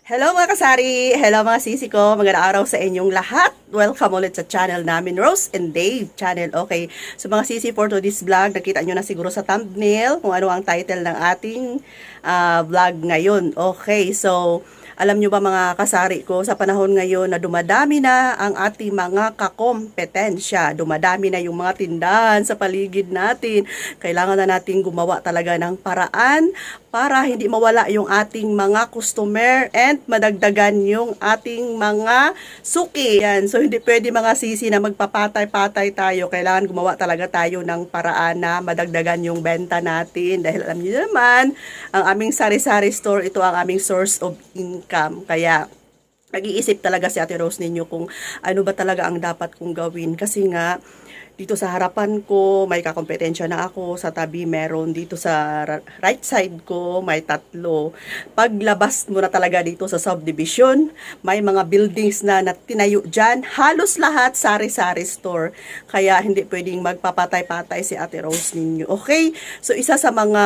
Hello mga kasari! Hello mga sisi ko! Magandang araw sa inyong lahat! Welcome ulit sa channel namin, Rose and Dave channel. Okay, so mga sisi for today's vlog, nakita nyo na siguro sa thumbnail kung ano ang title ng ating ah, vlog ngayon. Okay, so alam nyo ba mga kasari ko, sa panahon ngayon na dumadami na ang ating mga kakompetensya, dumadami na yung mga tindahan sa paligid natin, kailangan na natin gumawa talaga ng paraan para hindi mawala yung ating mga customer and madagdagan yung ating mga suki. Yan. So, hindi pwede mga sisi na magpapatay-patay tayo. Kailangan gumawa talaga tayo ng paraan na madagdagan yung benta natin. Dahil alam niyo naman, ang aming sari-sari store, ito ang aming source of income. Kaya, nag-iisip talaga si Ate Rose ninyo kung ano ba talaga ang dapat kong gawin. Kasi nga, dito sa harapan ko, may kakompetensya na ako. Sa tabi, meron dito sa right side ko, may tatlo. Paglabas mo na talaga dito sa subdivision, may mga buildings na, na tinayo dyan. Halos lahat sari-sari store. Kaya hindi pwedeng magpapatay-patay si Ate Rose ninyo. Okay? So, isa sa mga,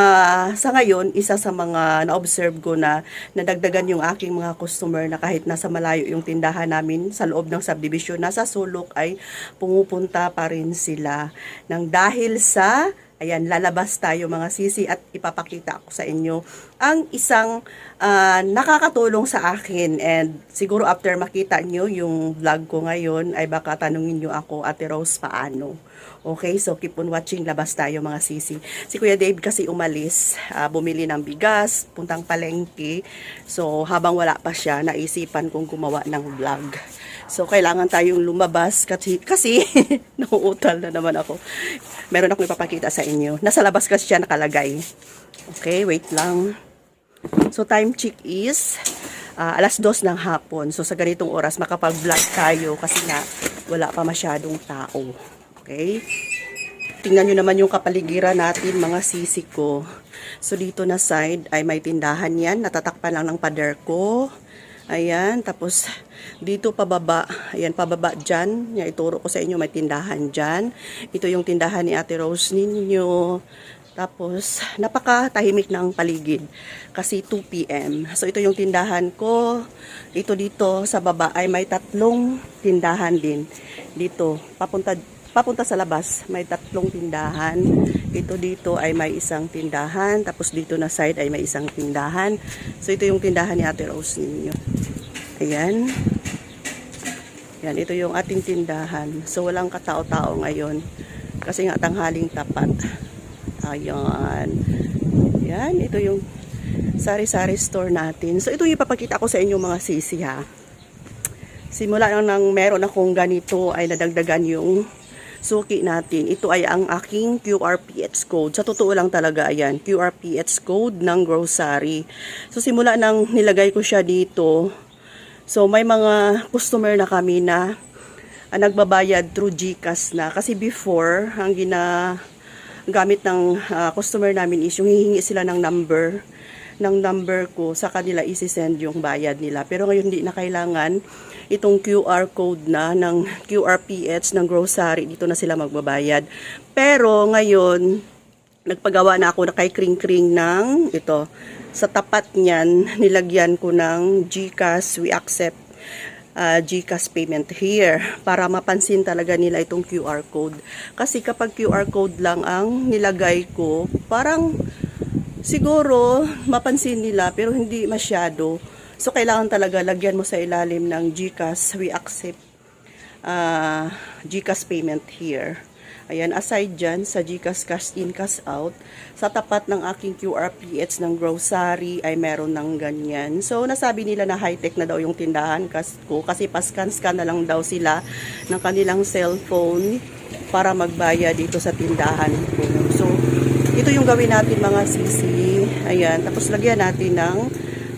sa ngayon, isa sa mga na-observe ko na nadagdagan yung aking mga customer na kahit nasa malayo yung tindahan namin sa loob ng subdivision, nasa sulok ay pumupunta pa rin sila. Nang dahil sa Ayan, lalabas tayo mga sisi at ipapakita ko sa inyo ang isang ah, nakakatulong sa akin and siguro after makita nyo yung vlog ko ngayon ay baka tanungin nyo ako, Ate Rose, paano? Okay, so keep on watching, labas tayo mga sisi. Si Kuya Dave kasi umalis, ah, bumili ng bigas, puntang palengke. So habang wala pa siya, naisipan kong gumawa ng vlog. So, kailangan tayong lumabas kasi, kasi nauutal na naman ako. Meron akong ipapakita sa inyo. Nasa labas kasi siya nakalagay. Okay, wait lang. So, time check is ah, alas dos ng hapon. So, sa ganitong oras, makapag-vlog tayo kasi nga wala pa masyadong tao. Okay? Tingnan nyo naman yung kapaligiran natin, mga sisi ko. So, dito na side ay may tindahan yan. Natatakpan lang ng pader ko. Ayan, tapos dito pababa, ayan pababa dyan, Yan, ituro ko sa inyo, may tindahan dyan. Ito yung tindahan ni Ate Rose ninyo. Tapos, napakatahimik ng paligid kasi 2 p.m. So, ito yung tindahan ko. Ito dito sa baba ay may tatlong tindahan din. Dito, papunta papunta sa labas, may tatlong tindahan. Ito dito ay may isang tindahan, tapos dito na side ay may isang tindahan. So ito yung tindahan ni Ate Rose ninyo. Ayan. Yan, ito yung ating tindahan. So walang katao-tao ngayon kasi nga tanghaling tapat. Ayan. Yan, ito yung sari-sari store natin. So ito yung ipapakita ko sa inyo mga sisi ha. Simula nang meron akong ganito ay nadagdagan yung suki natin. Ito ay ang aking QRPH code. Sa totoo lang talaga, ayan, QRPH code ng grocery. So, simula nang nilagay ko siya dito, so may mga customer na kami na ah, nagbabayad through GCash na. Kasi before, ang gina gamit ng ah, customer namin is yung hihingi sila ng number ng number ko sa kanila isi-send yung bayad nila. Pero ngayon hindi na kailangan itong QR code na ng QRPH ng grocery. Dito na sila magbabayad. Pero ngayon, nagpagawa na ako na kay Kring Kring ng ito. Sa tapat niyan, nilagyan ko ng GCash, we accept uh, GCash payment here para mapansin talaga nila itong QR code. Kasi kapag QR code lang ang nilagay ko, parang siguro mapansin nila pero hindi masyado. So kailangan talaga lagyan mo sa ilalim ng GCash, we accept uh, GCash payment here. Ayan, aside dyan sa GCash cash in, cash out, sa tapat ng aking QRPH ng grocery ay meron ng ganyan. So, nasabi nila na high-tech na daw yung tindahan ko kasi pascan-scan na lang daw sila ng kanilang cellphone para magbayad dito sa tindahan ko. So, ito yung gawin natin mga sisi. Ayan, tapos lagyan natin ng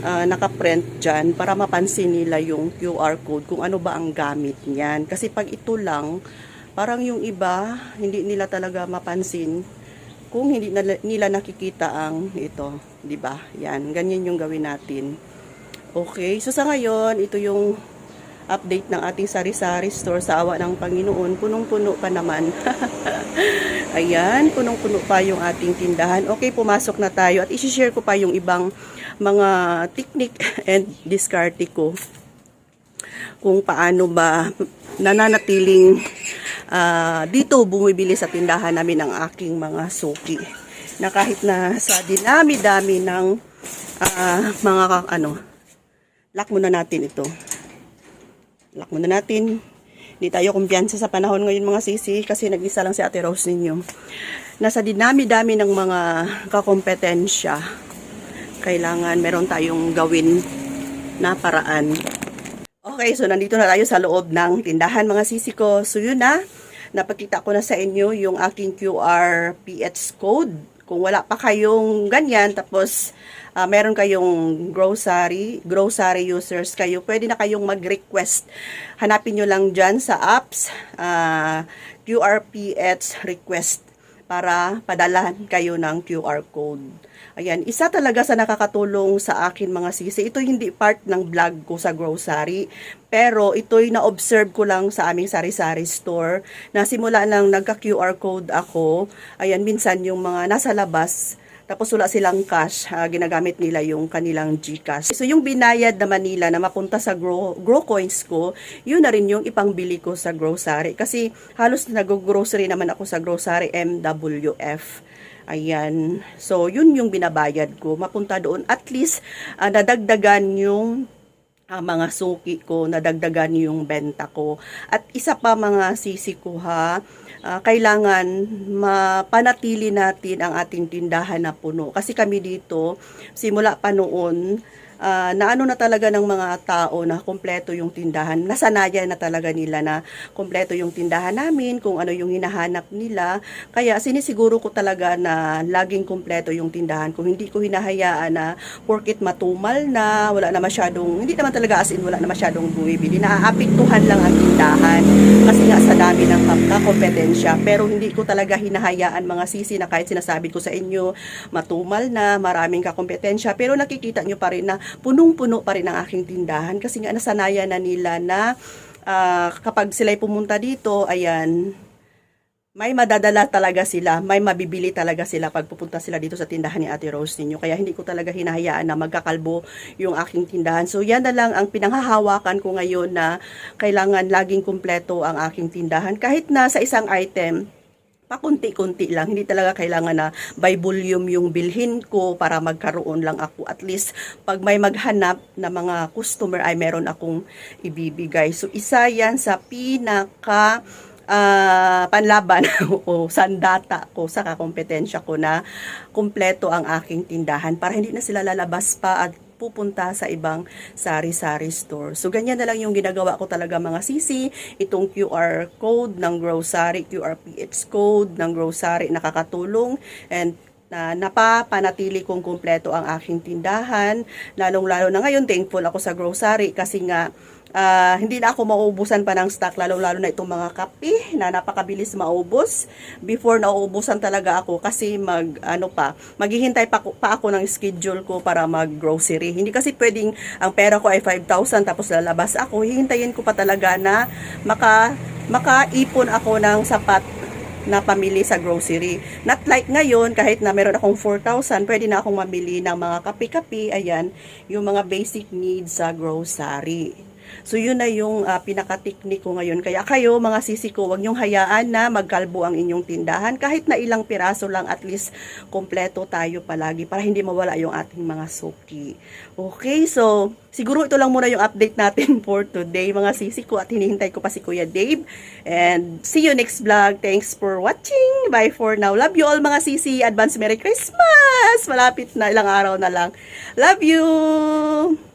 ah, nakaprint dyan para mapansin nila yung QR code kung ano ba ang gamit niyan. Kasi pag ito lang, parang yung iba, hindi nila talaga mapansin kung hindi nala- nila nakikita ang ito, 'di ba? Yan, ganyan yung gawin natin. Okay, so sa ngayon, ito yung update ng ating sari-sari store sa awa ng Panginoon. Punong-puno pa naman. Ayan, punong-puno pa yung ating tindahan. Okay, pumasok na tayo at isi-share ko pa yung ibang mga technique and diskarte ko kung paano ba nananatiling ah, dito bumibili sa tindahan namin ang aking mga suki. Na kahit na sa dinami-dami ng ah, mga ano, lock muna natin ito. Lock muna natin. Hindi tayo kumpiyansa sa panahon ngayon mga sisi kasi nag-isa lang si Ate Rose ninyo. Nasa dinami-dami ng mga kakompetensya, kailangan meron tayong gawin na paraan. Okay, so nandito na tayo sa loob ng tindahan mga sisi ko. So yun na, napakita ko na sa inyo yung aking QR PH code. Kung wala pa kayong ganyan, tapos ah, meron kayong grocery, grocery users kayo, pwede na kayong mag-request. Hanapin nyo lang dyan sa apps, ah, QR PH request para padalan kayo ng QR code. Ayan, isa talaga sa nakakatulong sa akin mga sisi. Ito hindi part ng vlog ko sa grocery. Pero ito'y na-observe ko lang sa aming sari-sari store. Na simula nang nagka-QR code ako, ayan, minsan yung mga nasa labas, tapos wala silang cash, ah, ginagamit nila yung kanilang GCash. So yung binayad naman nila na mapunta sa grow, grow coins ko, yun na rin yung ipangbili ko sa grocery. Kasi halos nag-grocery naman ako sa grocery MWF. Ayan. So, yun yung binabayad ko. Mapunta doon. At least, ah, nadagdagan yung ah, mga suki ko, nadagdagan yung benta ko. At isa pa mga sisi ko ha, ah, kailangan mapanatili natin ang ating tindahan na puno. Kasi kami dito, simula pa noon, ah, na ano na talaga ng mga tao na kompleto yung tindahan. Nasanayan na talaga nila na kompleto yung tindahan namin, kung ano yung hinahanap nila. Kaya sinisiguro ko talaga na laging kompleto yung tindahan. Kung hindi ko hinahayaan na porkit matumal na, wala na masyadong, hindi naman talaga as in wala na masyadong bumibili. Naaapektuhan lang ang tindahan. Kasi nga sa dami ng kap- kakompetensya. Pero hindi ko talaga hinahayaan mga sisi na kahit sinasabi ko sa inyo, matumal na, maraming kakompetensya. Pero nakikita nyo pa rin na punong-puno pa rin ang aking tindahan. Kasi nga nasanayan na nila na ah, kapag sila'y pumunta dito, ayan, may madadala talaga sila, may mabibili talaga sila pag pupunta sila dito sa tindahan ni Ate Rose ninyo. Kaya hindi ko talaga hinahayaan na magkakalbo yung aking tindahan. So yan na lang ang pinanghahawakan ko ngayon na kailangan laging kumpleto ang aking tindahan. Kahit na sa isang item, pakunti-kunti lang. Hindi talaga kailangan na by volume yung bilhin ko para magkaroon lang ako. At least, pag may maghanap na mga customer ay meron akong ibibigay. So, isa yan sa pinaka ah, panlaban o sandata ko sa kakompetensya ko na kumpleto ang aking tindahan para hindi na sila lalabas pa at pupunta sa ibang sari-sari store. So, ganyan na lang yung ginagawa ko talaga mga sisi. Itong QR code ng grocery, QR PH code ng grocery nakakatulong and na napapanatili kong kumpleto ang aking tindahan. Lalong-lalo na ngayon, thankful ako sa grocery kasi nga ah, hindi na ako mauubusan pa ng stock, lalong-lalo na itong mga kape na napakabilis maubos. Before nauubusan talaga ako kasi mag, ano pa, maghihintay pa, pa ako ng schedule ko para mag-grocery. Hindi kasi pwedeng ang pera ko ay 5,000 tapos lalabas ako. Hihintayin ko pa talaga na maka, makaipon ako ng sapat na pamili sa grocery. Not like ngayon, kahit na meron akong 4,000, pwede na akong mamili ng mga kape-kape, ayan, yung mga basic needs sa grocery. So, yun na yung ah, pinaka-technique ko ngayon. Kaya kayo, mga sisi ko, huwag niyong hayaan na magkalbo ang inyong tindahan. Kahit na ilang piraso lang, at least kompleto tayo palagi para hindi mawala yung ating mga suki. Okay, so, siguro ito lang muna yung update natin for today, mga sisi ko. At hinihintay ko pa si Kuya Dave. And see you next vlog. Thanks for watching. Bye for now. Love you all, mga sisi. Advance Merry Christmas! Malapit na, ilang araw na lang. Love you!